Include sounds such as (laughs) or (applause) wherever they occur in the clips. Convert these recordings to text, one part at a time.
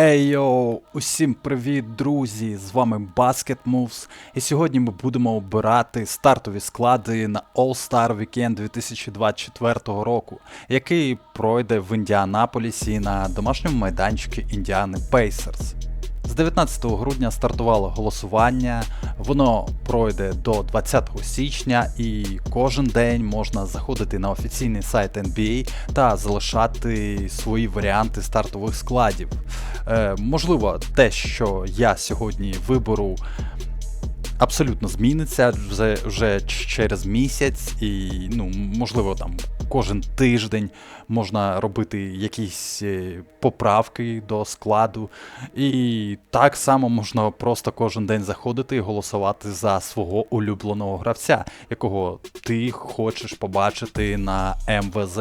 Ейо, усім привіт, друзі! З вами Basket Moves. І сьогодні ми будемо обирати стартові склади на All-Star Weekend 2024 року, який пройде в Індіанаполісі на домашньому майданчику Індіани Pacers. З 19 грудня стартувало голосування, воно пройде до 20 січня, і кожен день можна заходити на офіційний сайт NBA та залишати свої варіанти стартових складів. Е, Можливо, те, що я сьогодні виберу. Абсолютно зміниться вже вже через місяць, і ну можливо там кожен тиждень можна робити якісь е, поправки до складу. І так само можна просто кожен день заходити і голосувати за свого улюбленого гравця, якого ти хочеш побачити на МВЗ.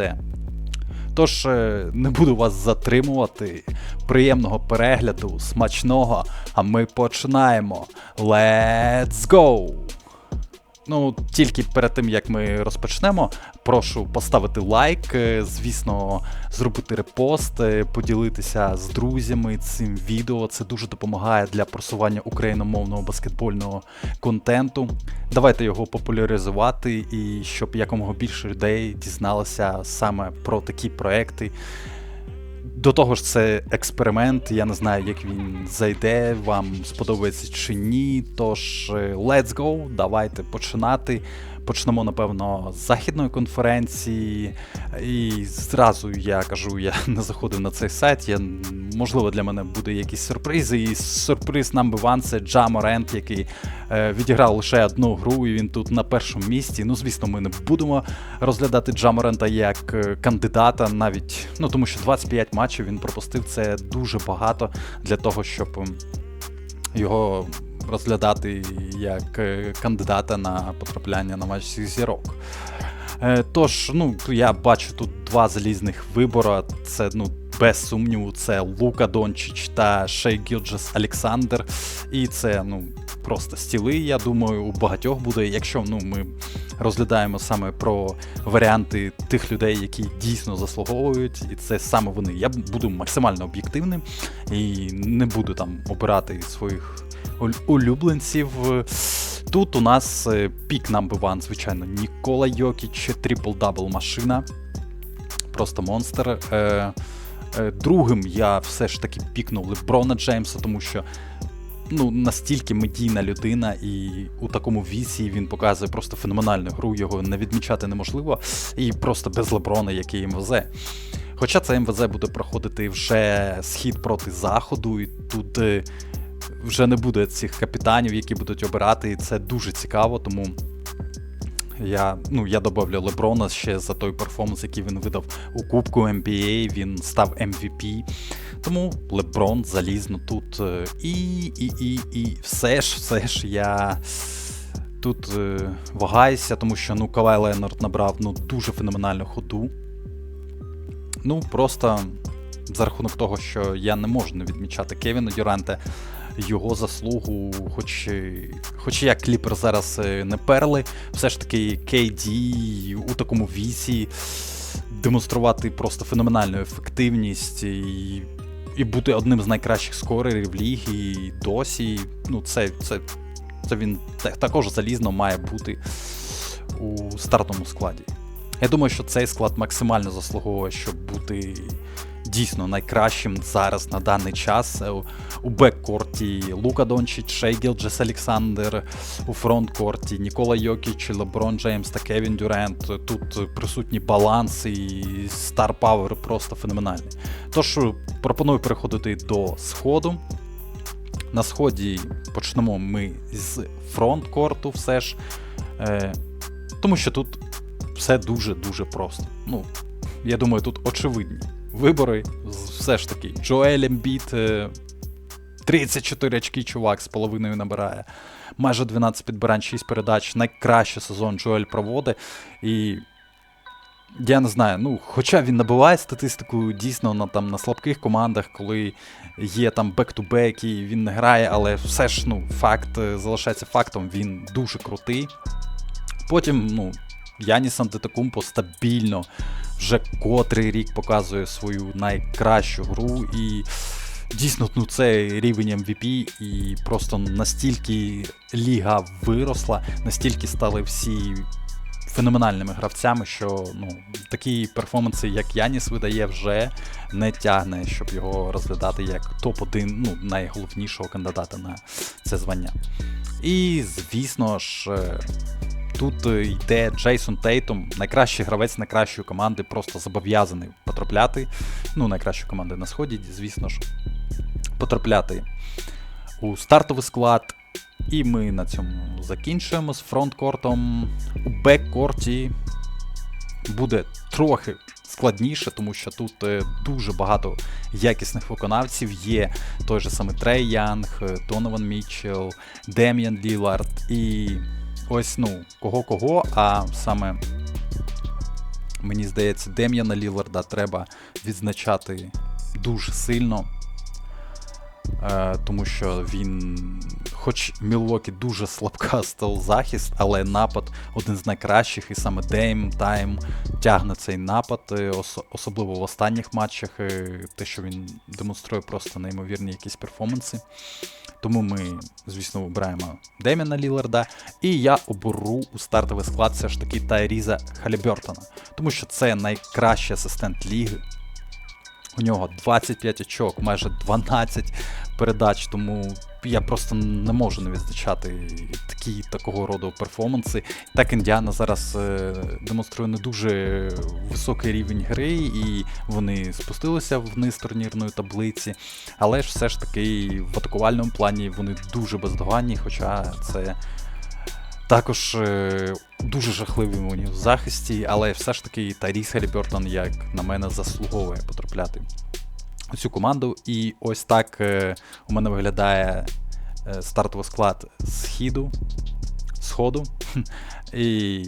Тож е, не буду вас затримувати. Приємного перегляду, смачного, а ми починаємо. Let's go! Ну, тільки перед тим як ми розпочнемо, прошу поставити лайк, е, звісно, зробити репост, е, поділитися з друзями цим відео. Це дуже допомагає для просування україномовного баскетбольного контенту. Давайте його популяризувати і щоб якомога більше людей дізналося саме про такі проекти. До того ж, це експеримент. Я не знаю, як він зайде, вам сподобається чи ні. Тож, е, let's go, давайте починати. Почнемо, напевно, з західної конференції. І зразу я кажу, я (laughs) не заходив на цей сайт. Я, Можливо, для мене буде якісь сюрпризи. І сюрприз number one це Джа Морент, який е, відіграв лише одну гру, і він тут на першому місці. Ну, звісно, ми не будемо розглядати Джа Морента як е, кандидата, навіть ну тому що 25 матчів він пропустив. Це дуже багато для того, щоб його розглядати як е, кандидата на потрапляння на матч зірок. Е, тож, ну, я бачу тут два залізних вибора. Це ну, без сумніву, це Лука Дончич та Шей Гілджес Олександр. І це ну, просто стіли, я думаю, у багатьох буде. Якщо ну, ми розглядаємо саме про варіанти тих людей, які дійсно заслуговують, і це саме вони. Я буду максимально об'єктивним і не буду там обирати своїх улюбленців. Тут у нас е, пік number one, звичайно, Нікола Йокіч, трипл-дабл машина. Просто монстр. Е, е, Другим я все ж таки пікнув Леброна Джеймса, тому що ну, настільки медійна людина, і у такому вісі він показує просто феноменальну гру, його не відмічати неможливо, і просто без Леброна, який МВЗ. Хоча це МВЗ буде проходити вже схід проти заходу, і тут вже не буде цих капітанів, які будуть обирати, і це дуже цікаво, тому я ну, я добавлю Леброна ще за той перформанс, який він видав у Кубку NBA, він став MVP. Тому Леброн залізно тут. Е, і і, і, і все ж все ж я тут е, вагаюся, тому що ну, Кавай Ленард набрав ну, дуже феноменальну ходу. Ну, просто за рахунок того, що я не можу не відмічати Кевіна Дюранта його заслугу, хоч хоч як кліпер зараз е, не перли, все ж таки KD у такому вісі демонструвати просто феноменальну ефективність і і бути одним з найкращих скорерів ліги і досі. Ну, це, це, це він також залізно має бути у стартовому складі. Я думаю, що цей склад максимально заслуговує, щоб бути дійсно найкращим зараз на даний час. Е, у беккорті Лука Дончич, Шейгіл Джес Олександр, у фронткорті Нікола Йокіч, Леброн Джеймс та Кевін Дюрент. Тут присутній баланс і стар пауер просто феноменальний. Тож пропоную переходити до сходу. На сході почнемо ми з фронткорту все ж. Е, Тому що тут все дуже-дуже просто. Ну, Я думаю, тут очевидні вибори. Все ж таки, Джоель Ембіт, 34 очки чувак з половиною набирає. Майже 12 підбирань, 6 передач. Найкращий сезон Джоель проводить. І я не знаю, ну, хоча він набиває статистику дійсно на там, на слабких командах, коли є там бек-ту-бек і він не грає, але все ж ну, факт е, залишається фактом, він дуже крутий. Потім, ну, Яніс Антетокумпо стабільно вже котрий рік показує свою найкращу гру. І дійсно ну, це рівень MVP, і просто настільки ліга виросла, настільки стали всі феноменальними гравцями, що ну, такі перформанси, як Яніс видає, вже не тягне, щоб його розглядати як топ-1 ну, найголовнішого кандидата на це звання. І, звісно ж, е, тут йде Джейсон Тейтом, найкращий гравець найкращої команди, просто зобов'язаний потрапляти. Ну, найкращої команди на сході, звісно ж, потрапляти у стартовий склад. І ми на цьому закінчуємо з фронткортом. У беккорті буде трохи складніше, тому що тут е, дуже багато якісних виконавців. Є той же саме Трей Янг, е, Донован Мітчелл, Дем'ян Лілард і ось ну, кого-кого, а саме. Мені здається, Дем'яна Ліларда треба відзначати дуже сильно. Е, тому що він, хоч Мілвокі дуже слабка (laughs) став захист, але напад один з найкращих, і саме Дейм Тайм тягне цей напад, е, особливо в останніх матчах, е, те, що він демонструє просто неймовірні якісь перформанси. Тому ми, звісно, обираємо Деміна Ліларда. І я оберу у стартовий склад все ж таки Тайріза Халібертона, тому що це найкращий асистент ліги. У нього 25 очок, майже 12 передач, тому я просто не можу не відзначати такі такого роду перформанси. Так Індіана зараз е, демонструє не дуже високий рівень гри, і вони спустилися вниз турнірної таблиці. Але ж все ж таки в атакувальному плані вони дуже бездоганні, хоча це. Також е, дуже жахливий нього в захисті, але все ж таки Таріс Хелібертон, як на мене, заслуговує потрапляти у цю команду. І ось так е, у мене виглядає е, стартовий склад східу, сходу. (laughs) І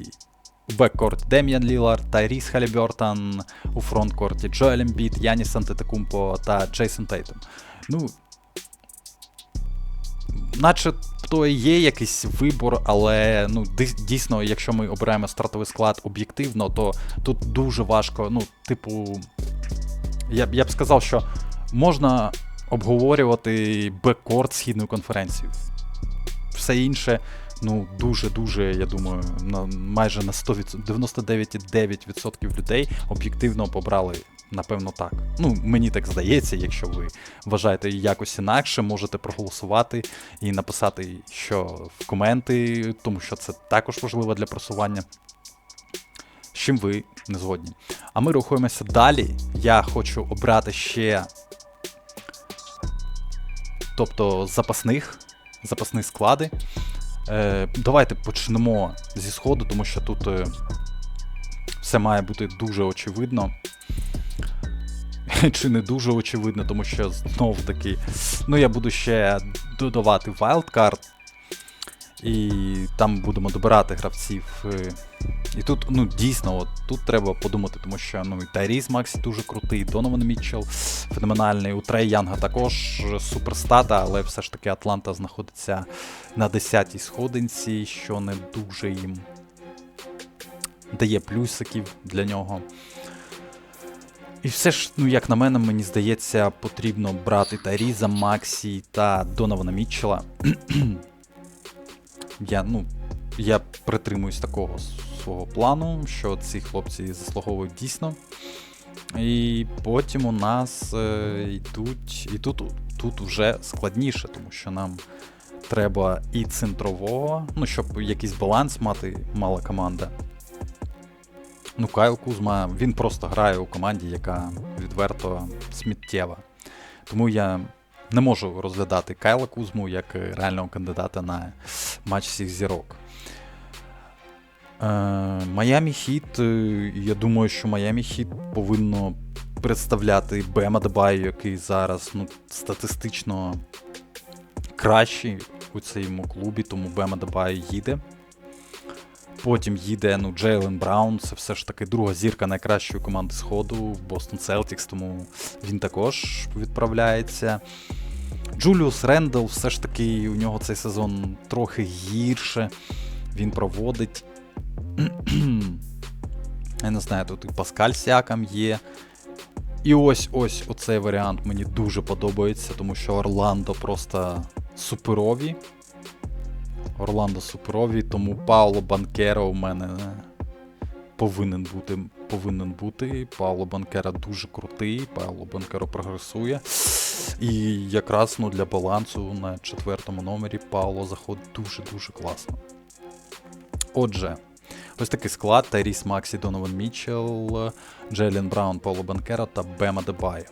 у беккорт Дем'ян Лілард, Тайріс Халібертон, у фронткорті Джоель Ембіт, Яніс Антетекумпо та Джейсон Тейтом. Ну, наче то є якийсь вибор, але ну дійсно, якщо ми обираємо стартовий склад об'єктивно, то тут дуже важко. Ну, типу, я я б сказав, що можна обговорювати бекорд східної конференції. Все інше, ну, дуже-дуже, я думаю, на майже на 99,9% людей об'єктивно побрали Напевно, так. Ну, мені так здається, якщо ви вважаєте якось інакше, можете проголосувати і написати, що в коменти, тому що це також важливо для просування. З чим ви не згодні. А ми рухаємося далі. Я хочу обрати ще. Тобто запасних, запасні склади. Е, Давайте почнемо зі сходу, тому що тут е, все має бути дуже очевидно. (laughs) чи не дуже очевидно, тому що знов таки, ну я буду ще додавати wildcard, і там будемо добирати гравців. Е, і тут, ну, дійсно, от тут треба подумати, тому що ну, і Тайріс Максі дуже крутий, Донован Мітчелл феноменальний, у Трей Янга також суперстата, але все ж таки Атланта знаходиться на 10-й сходинці, що не дуже їм дає плюсиків для нього. І все ж, ну як на мене, мені здається, потрібно брати Таріза, Максі та Донована Мітчела. Я ну, я притримуюсь такого свого плану, що ці хлопці заслуговують дійсно. І потім у нас е, йдуть. І тут тут вже складніше, тому що нам треба і центрового, ну, щоб якийсь баланс мати мала команда. Ну, Кайл Кузма, він просто грає у команді, яка відверто сміттєва. Тому я не можу розглядати Кайла Кузму як реального кандидата на матч всіх зірок. Майамі Хіт, е, я думаю, що Майамі Хіт повинно представляти Бема Дебаю, який зараз ну, статистично кращий у цьому клубі, тому Бема Дебаю їде. Потім їде ну, Джейлен Браун, це все ж таки друга зірка найкращої команди Сходу Бостон Селтікс, тому він також відправляється. Джуліус Рендл, все ж таки, у нього цей сезон трохи гірше. Він проводить. (clears throat) Я не знаю, тут і Паскаль Сякам є. І ось ось оцей варіант мені дуже подобається, тому що Орландо просто суперові. Орландо суперові, тому Пауло Банкеро у мене повинен бути. Повинен бути. Пауло Банкера дуже крутий, Пауло Банкеро прогресує. І якраз ну, для балансу на четвертому номері Пауло заходить дуже-дуже класно. Отже, ось такий склад: Тайріс Максі, Донован Мітчелл, Джейлін Браун, Пауло Банкера та Бема Дебайо.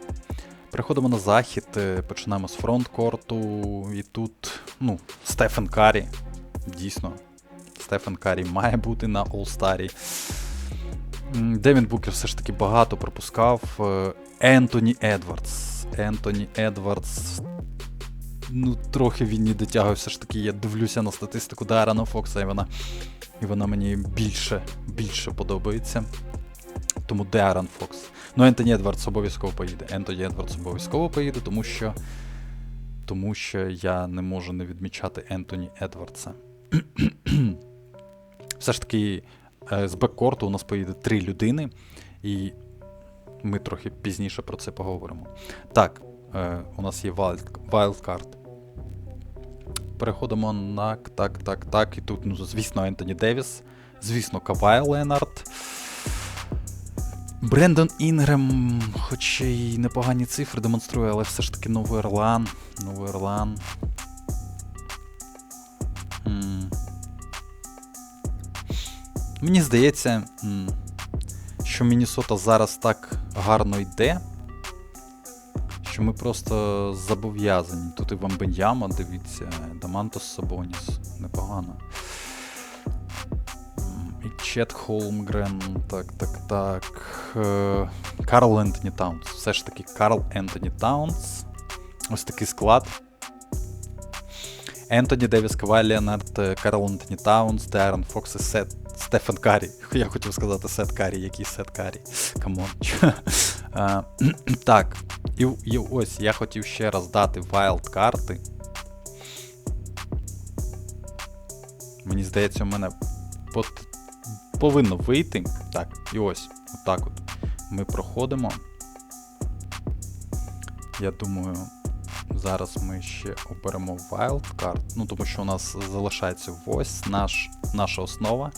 Переходимо на захід, е, починаємо з фронткорту, і тут, ну, Стефен Карі. Дійсно, Стефен Карі має бути на All-Старі. М, Девін Букер все ж таки багато пропускав. Е, Ентоні Едвардс. Ентоні Едвардс. Ну, трохи він не дотягує, все ж таки. Я дивлюся на статистику Дарана Фокса, і вона, і вона мені більше, більше подобається. Тому Деаран Фокс. Ну, Ентоні Едвардс обов'язково поїде. Ентоні Едвардс обов'язково поїде, тому що. Тому що я не можу не відмічати Ентоні Едвардса. (clears throat) Все ж таки, е, з беккорту у нас поїде три людини, і ми трохи пізніше про це поговоримо. Так, е, у нас є wildcard. Переходимо на так, так, так. І тут, ну, звісно, Ентоні Девіс, звісно, Кавай Ленард. Брендон Інгрем, хоч і непогані цифри демонструє, але все ж таки Новий Орлан. Новий Орлан. Мені здається, що Міннесота зараз так гарно йде, що ми просто зобов'язані. Тут і Вамбеньяма, дивіться, Дамантос Сабоніс. Непогано. І Чет Холмгрен, так, так, так. Е, Карл Ентоні Таунс. Все ж таки Карл Ентоні Таунс. Ось такий склад. Ентоні Девіс Кавай е, Карл Ентоні Таунс, Дайрон Фокс і Сет Стефан Карі. Я хотів сказати Сет Карі, який Сет Карі. Камон. (laughs) (clears throat) Так. І, і ось я хотів ще раз дати вайлд карти. Мені здається, у мене пот- повинно вийти. Так, і ось, отак от. Ми проходимо. Я думаю, зараз ми ще оберемо wildcard. Ну, тому що у нас залишається ось наш, наша основа,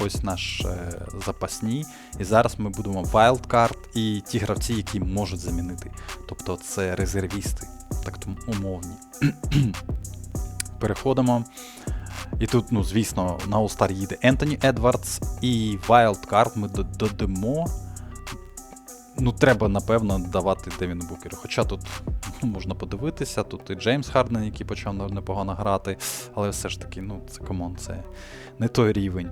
ось наш е, запасні. І зараз ми будемо wildcard і ті гравці, які можуть замінити. Тобто це резервісти, так то умовні. (clears throat) Переходимо. І тут, ну, звісно, на All-Star їде Ентоні Едвардс і Wildcard ми до- додамо. Ну, треба, напевно, давати Девіну Букеру. Хоча тут ну, можна подивитися, тут і Джеймс Харден, який почав непогано грати, але все ж таки, ну, це комон, це не той рівень.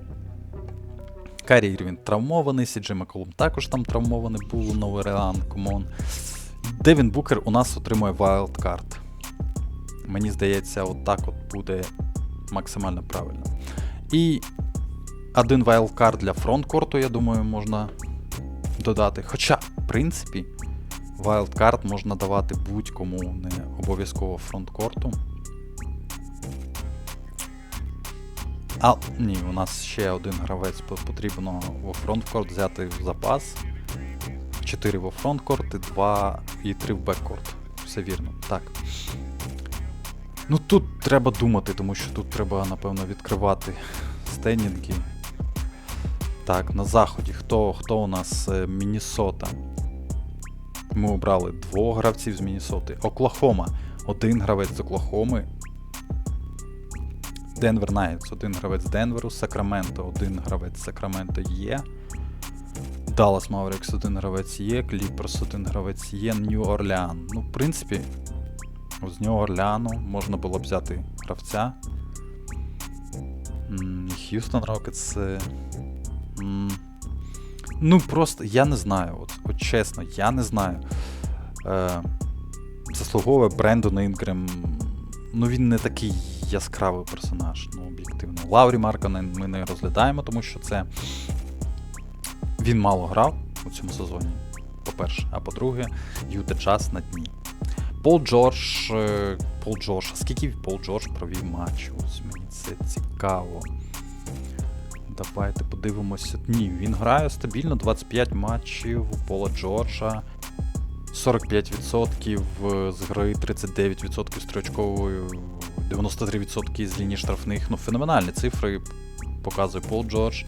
Карі Ірвін травмований, Сіджи Маколум також там травмований був, Новий Реан, комон. Девін Букер у нас отримує wildcard. Мені здається, отак от буде максимально правильно. І один wildcard для фронткорту, я думаю, можна додати. Хоча, принципі, wildcard можна давати будь-кому, не обов'язково фронткорту. А, ні, у нас ще один гравець потрібно во фронткорт взяти в запас. 4 во фронткорт і 2 і 3 в беккорт. Все вірно. Так. Ну тут треба думати, тому що тут треба, напевно, відкривати (laughs) стенінги. Так, на заході. Хто, хто у нас Е, Міннесота? Ми обрали двох гравців з Міннесоти. Оклахома. Один гравець з Оклахоми. Денвер Найтс, один гравець Денверу, Сакраменто, один гравець з Сакраменто є. Даллас Маверикс, один гравець є, Кліперс, один гравець є, Нью Орлеан. Ну, в принципі, з Нью Орлеану можна було взяти гравця. Х'юстон Рокетс. Ну, просто я не знаю. От, от чесно, я не знаю. Е, заслуговує Брендон Інгрем. Ну, він не такий яскравий персонаж, ну, об'єктивно. Лаурі Марканен ми не розглядаємо, тому що це. Він мало грав у цьому сезоні, по-перше. А по-друге, Юта час на дні. Пол Джордж. е, Пол Джордж. Скільки Пол Джордж провів матч? Ось мені це цікаво. Давайте подивимося. Ні, він грає стабільно 25 матчів у Пола Джорджа. 45% з гри, 39% строчковою, 93% з лінії штрафних. Ну, феноменальні цифри показує Пол Джордж.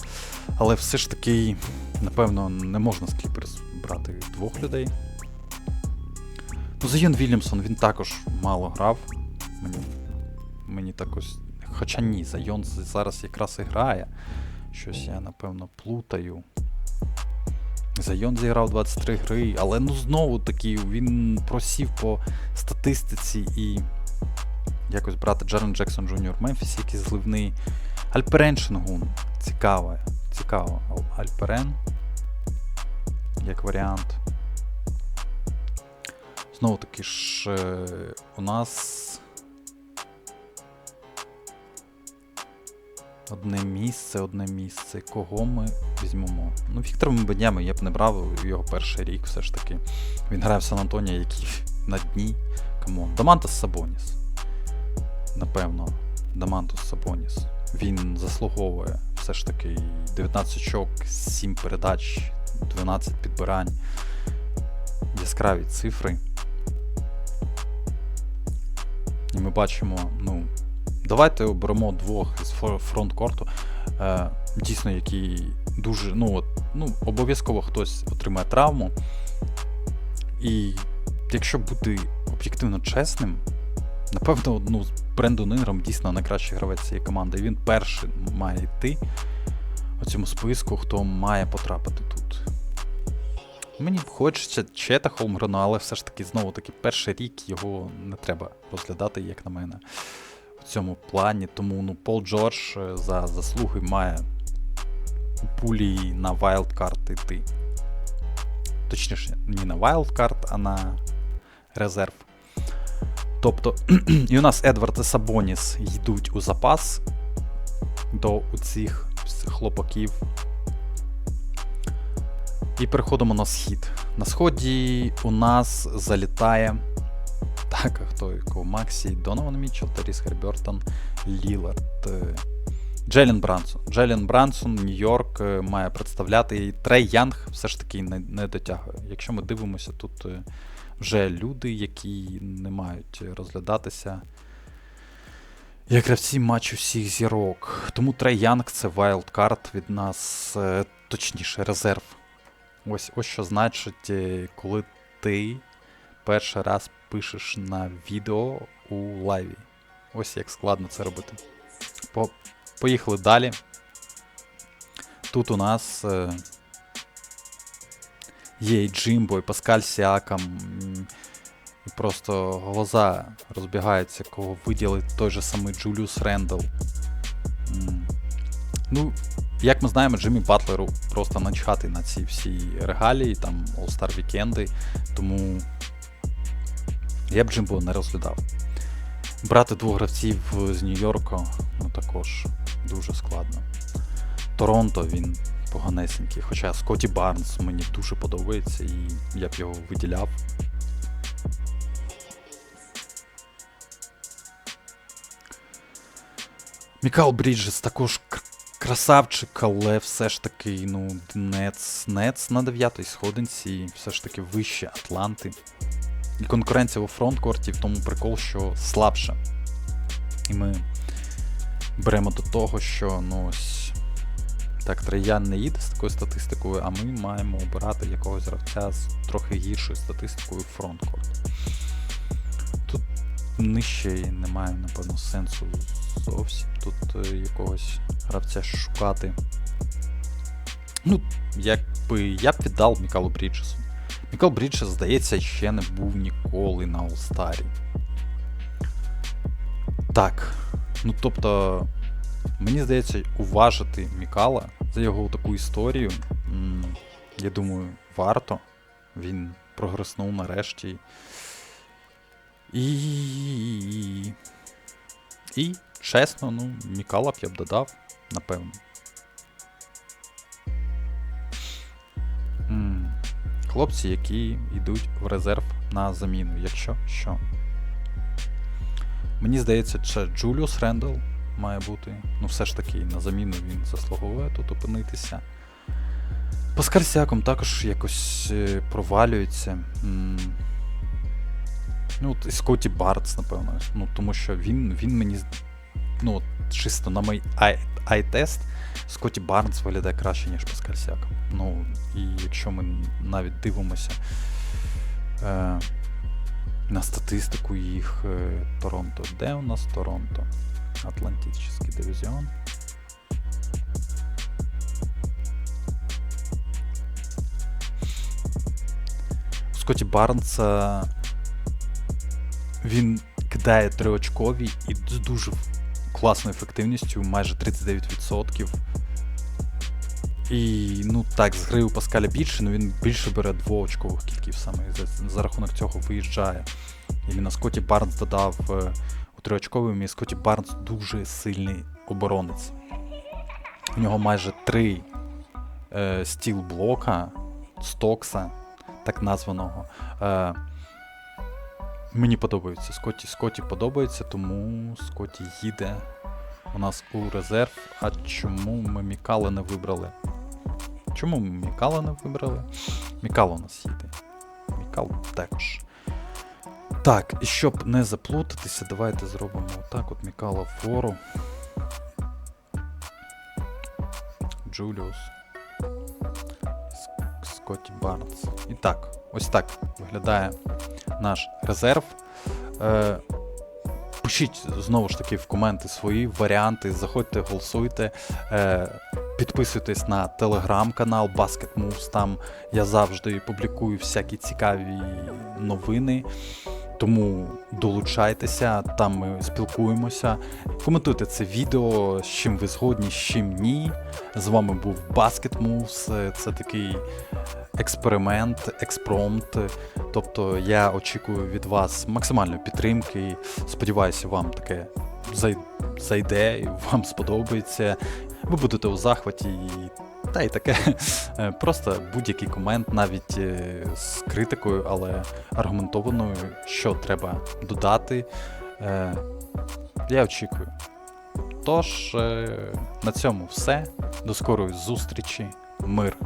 Але все ж таки, напевно, не можна з Кліперс брати двох людей. Ну, Зайон Вільямсон, він також мало грав. Мені, мені так ось. Хоча ні, Зайон зараз якраз і грає. Щось я, напевно, плутаю. Зайон зіграв 23 гри, але ну знову таки він просів по статистиці і якось брати Джерен Джексон Джуніор Мемфіс, який зливний. Альперен Шенгун. Цікаво. Цікаво. Альперен. Як варіант. Знову таки ж е, у нас. Одне місце, одне місце. Кого ми візьмемо? Ну, Віктора Мбедями я б не брав його перший рік, все ж таки. Він грає в Сан Антонія, який на дні. Камон. Дамантас Сабоніс. Напевно, Дамантус Сабоніс. Він заслуговує все ж таки 19 очок, 7 передач, 12 підбирань. Яскраві цифри. І ми бачимо, ну, давайте оберемо двох з фро- фронткорту. Е, дійсно, які дуже. Ну, от, ну, обов'язково хтось отримає травму. І якщо бути об'єктивно чесним, напевно, ну, Брендон Інграм дійсно найкращий гравець цієї команди. І він перший має йти у цьому списку, хто має потрапити тут. Мені хочеться Чета Холмгрена, але все ж таки, знову таки, перший рік його не треба розглядати, як на мене, в цьому плані. Тому ну, Пол Джордж е, за заслуги має пулі на вайлдкарт йти. Точніше, не на вайлдкарт, а на резерв. Тобто, (clears throat) і у нас Едвард і Сабоніс йдуть у запас до цих хлопаків. І переходимо на схід. На сході у нас залітає. Так, хто кого Максі, Донован Мітчелл, Теріс Хербертон, Лілард. е, Джелін Брансон. Джелін Брансон, Нью-Йорк е, має представляти. І Трей Янг все ж таки не, не дотягує. Якщо ми дивимося, тут е, вже люди, які не мають розглядатися. Як гравці матчу всіх зірок. Тому Трей Янг це вайлдкарт від нас, точніше, резерв. Ось ось що значить, коли ти перший раз пишеш на відео у лайві. Ось як складно це робити. По, поїхали далі. Тут у нас е, є і Джимбо, і Паскаль Сіакам. І просто глаза розбігаються, кого виділить той же самий Джуліус Рендл. Ну, як ми знаємо, Джиммі Батлеру просто начхати на ці всі регалії, там All-Star вікенди, тому я б Джимбо не розглядав. Брати двох гравців з Нью-Йорка ну також дуже складно. Торонто він поганесенький, хоча Скотті Барнс мені дуже подобається і я б його виділяв. Мікал Бріджес також кр- красавчик, але все ж таки, ну, Нец, Нец на дев'ятій сходинці, все ж таки вище Атланти. І конкуренція у фронткорті в тому прикол, що слабша. І ми беремо до того, що ну ось. Так, Траян не їде з такою статистикою, а ми маємо обирати якогось гравця з трохи гіршою статистикою фронткорт. Тут нижче немає, напевно, сенсу зовсім тут е, якогось гравця шукати. Ну, якби я б віддав Мікалу Бріджесу. Мікал Бріджес, здається, ще не був ніколи на All-Star. Так. Ну тобто, мені здається, уважити Мікала за його таку історію. Я думаю, варто. Він прогреснув нарешті. І. І, чесно, ну, Мікала б я б додав, напевно. Хлопці, які йдуть в резерв на заміну, якщо що. Мені здається, це Джуліус Рендл має бути. Ну, все ж таки, на заміну він заслуговує тут опинитися. Паскаль Сяком також якось е, провалюється. Ну, от і Скотті Бартс, напевно. Ну, тому що він, він мені. Ну, чисто на мій ай- ай-тест, Скотті Барнс виглядає краще, ніж Паскаль Сяком. Ну, і якщо ми навіть дивимося е, на статистику їх е, Торонто. Де у нас Торонто? Атлантичний дивізіон. Скотті Барнса він кидає триочкові і з дуже класною ефективністю, майже 39%. І ну так, з гри у Паскаля більше, але він більше бере двоочкових кільків саме за, за рахунок цього виїжджає. І він на Скотті Барнс додав е, у триочковий, і Скотті Барнс дуже сильний оборонець. У нього майже три е, стіл блока Стокса, так названого. Е, мені подобається. Скотті Скотті подобається, тому Скотті їде у нас у резерв. А чому ми Мікала не вибрали? Чому ми Мікала не вибрали? Мікал у нас їде. Мікал також. Так, і щоб не заплутатися, давайте зробимо отак от Мікала фору. Джуліус. Скотті Барнс. І так, ось так виглядає наш резерв. Е, пишіть знову ж таки в коменти свої варіанти, заходьте, голосуйте. Е, Підписуйтесь на телеграм-канал Basket Moves, Там я завжди публікую всякі цікаві новини. Тому долучайтеся, там ми спілкуємося. Коментуйте це відео, з чим ви згодні, з чим ні. З вами був Basket Moves. Е, Це такий експеримент, експромт. Тобто я очікую від вас максимальної підтримки. Сподіваюся, вам таке зайде вам сподобається. Ви будете у захваті та й таке. Е, Просто будь-який комент, навіть е, з критикою, але аргументованою, що треба додати. Е, Я очікую. Тож, на цьому все. До скорої зустрічі. Мир.